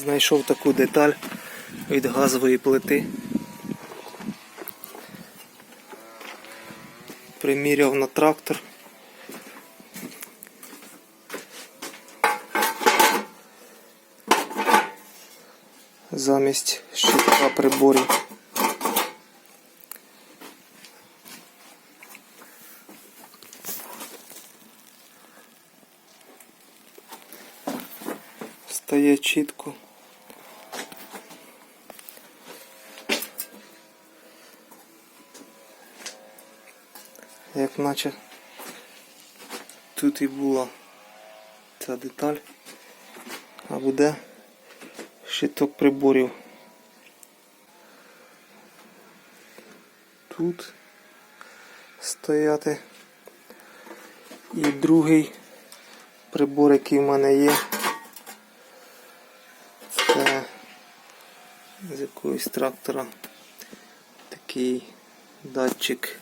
Знайшов таку деталь від газової плити. Приміряв на трактор. Замість щитка приборів. Стає чітко. Як наче тут і була ця деталь, а буде щиток приборів. Тут стояти. І другий прибор, який в мене є. Це з якогось трактора такий датчик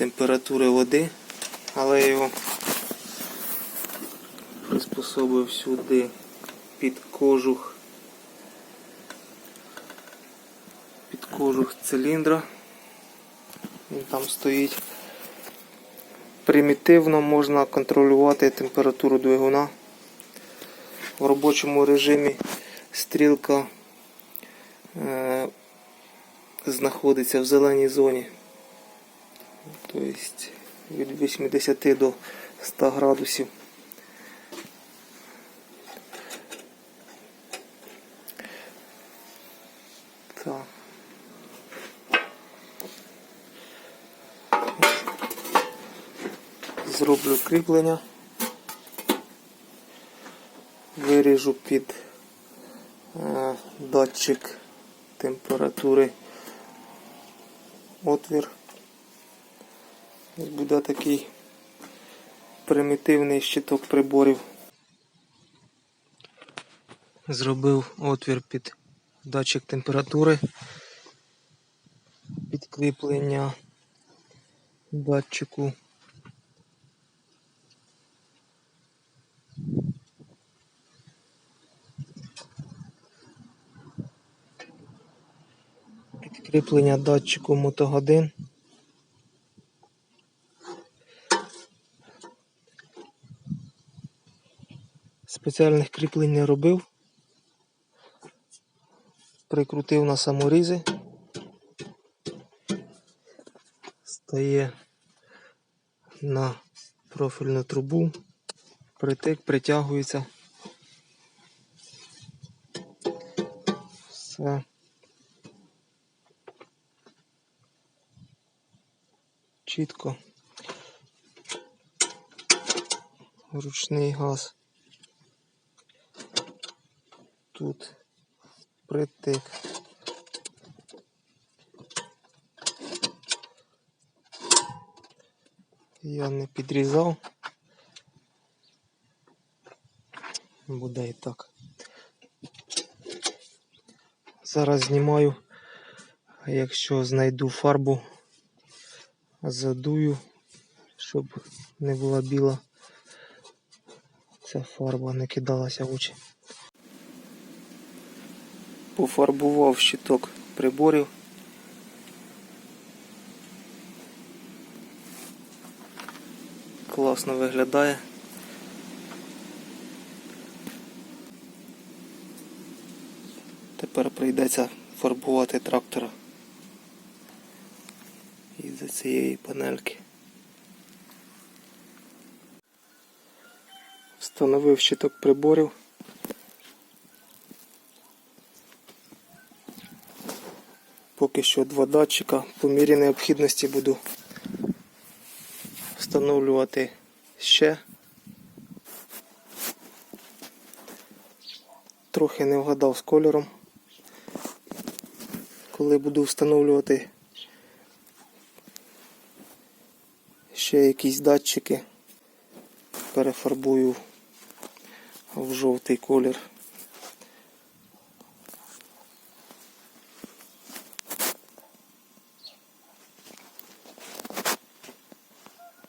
температури води, але я його приспособив сюди під кожух під кожух циліндра. Він там стоїть. Примітивно можна контролювати температуру двигуна. В робочому режимі стрілка е, знаходиться в зеленій зоні. Тобто від 80 до 100 градусів. Так. Зроблю кріплення. Виріжу під е, датчик температури отвір. Ось буде такий примітивний щиток приборів. Зробив отвір під датчик температури, підкріплення датчику. Підкріплення датчику мотогодин. Спеціальних кріплень не робив. Прикрутив на саморізи. Стає на профільну трубу. Притик, притягується. Все. Чітко. Ручний газ. Тут притик. Я не підрізав. Буде і так. Зараз знімаю, якщо знайду фарбу, задую, щоб не була біла. Ця фарба не кидалася в очі. Пофарбував щиток приборів. Класно виглядає. Тепер прийдеться фарбувати трактора із-за цієї панельки. Встановив щиток приборів. Поки що два датчика. По мірі необхідності буду встановлювати ще. Трохи не вгадав з кольором. Коли буду встановлювати ще якісь датчики, перефарбую в жовтий колір.